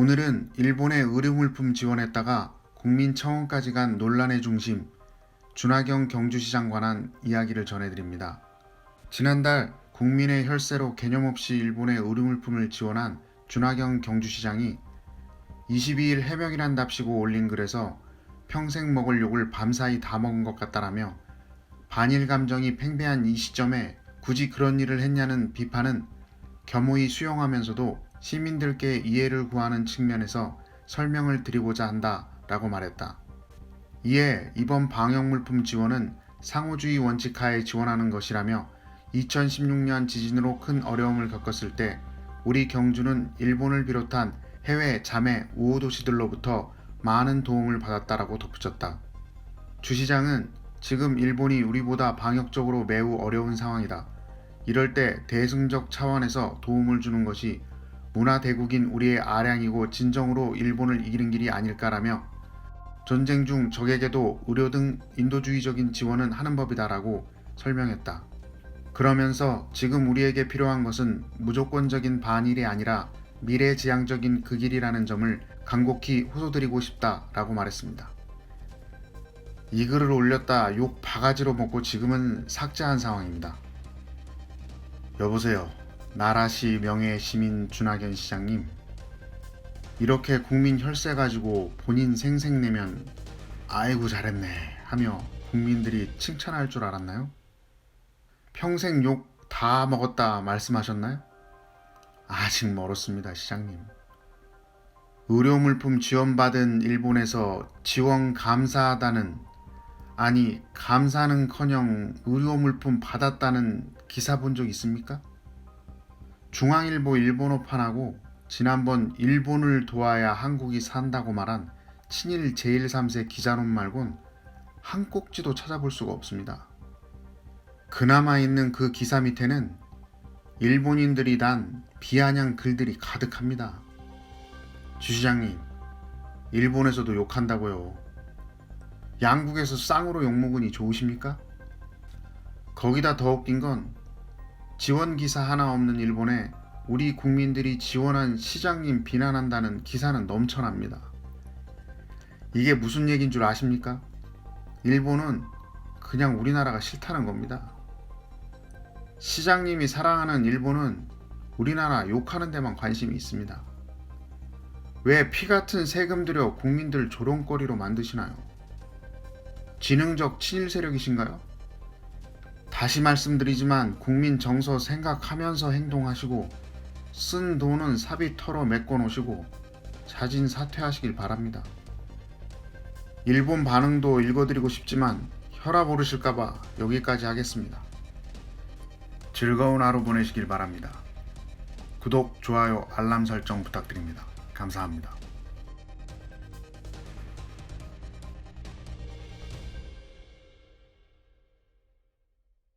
오늘은 일본의 의료물품 지원했다가 국민 청원까지 간 논란의 중심 준하경 경주시장 관한 이야기를 전해드립니다. 지난달 국민의 혈세로 개념 없이 일본의 의료물품을 지원한 준하경 경주시장이 22일 해명이란 답시고 올린 글에서 평생 먹을 욕을 밤사이 다 먹은 것 같다라며 반일 감정이 팽배한 이 시점에 굳이 그런 일을 했냐는 비판은 겸허히 수용하면서도 시민들께 이해를 구하는 측면에서 설명을 드리고자 한다 라고 말했다. 이에 이번 방역물품 지원은 상호주의 원칙 하에 지원하는 것이라며 2016년 지진으로 큰 어려움을 겪었을 때 우리 경주는 일본을 비롯한 해외 자매 우호 도시들로부터 많은 도움을 받았다라고 덧붙였다. 주 시장은 지금 일본이 우리보다 방역적으로 매우 어려운 상황이다. 이럴 때 대승적 차원에서 도움을 주는 것이 문화 대국인 우리의 아량이고 진정으로 일본을 이기는 길이 아닐까라며 전쟁 중 적에게도 의료 등 인도주의적인 지원은 하는 법이다라고 설명했다. 그러면서 지금 우리에게 필요한 것은 무조건적인 반일이 아니라 미래지향적인 그 길이라는 점을 간곡히 호소드리고 싶다라고 말했습니다. 이 글을 올렸다 욕 바가지로 먹고 지금은 삭제한 상황입니다. 여보세요. 나라시 명예 시민 준하견 시장님. 이렇게 국민 혈세 가지고 본인 생색 내면 아이고 잘했네 하며 국민들이 칭찬할 줄 알았나요? 평생 욕 다 먹었다 말씀하셨나요? 아직 멀었습니다, 시장님. 의료물품 지원받은 일본에서 지원 감사하다는 아니 감사는 커녕 의료물품 받았다는 기사 본 적 있습니까? 중앙일보 일본어판하고 지난번 일본을 도와야 한국이 산다고 말한 친일 제1삼세 기자론 말곤 한 꼭지도 찾아볼 수가 없습니다. 그나마 있는 그 기사 밑에는 일본인들이 단 비아냥 글들이 가득합니다. 주시장님, 일본에서도 욕한다고요. 양국에서 쌍으로 욕먹으니 좋으십니까? 거기다 더 웃긴 건 지원 기사 하나 없는 일본에 우리 국민들이 지원한 시장님 비난한다는 기사는 넘쳐납니다. 이게 무슨 얘기인 줄 아십니까? 일본은 그냥 우리나라가 싫다는 겁니다. 시장님이 사랑하는 일본은 우리나라 욕하는 데만 관심이 있습니다. 왜 피 같은 세금 들여 국민들 조롱거리로 만드시나요? 지능적 친일 세력이신가요? 다시 말씀드리지만 국민 정서 생각하면서 행동하시고 쓴 돈은 사비 털어 메꿔 놓으시고 자진 사퇴하시길 바랍니다. 일본 반응도 읽어드리고 싶지만 혈압 오르실까봐 여기까지 하겠습니다. 즐거운 하루 보내시길 바랍니다. 구독, 좋아요, 알람 설정 부탁드립니다. 감사합니다.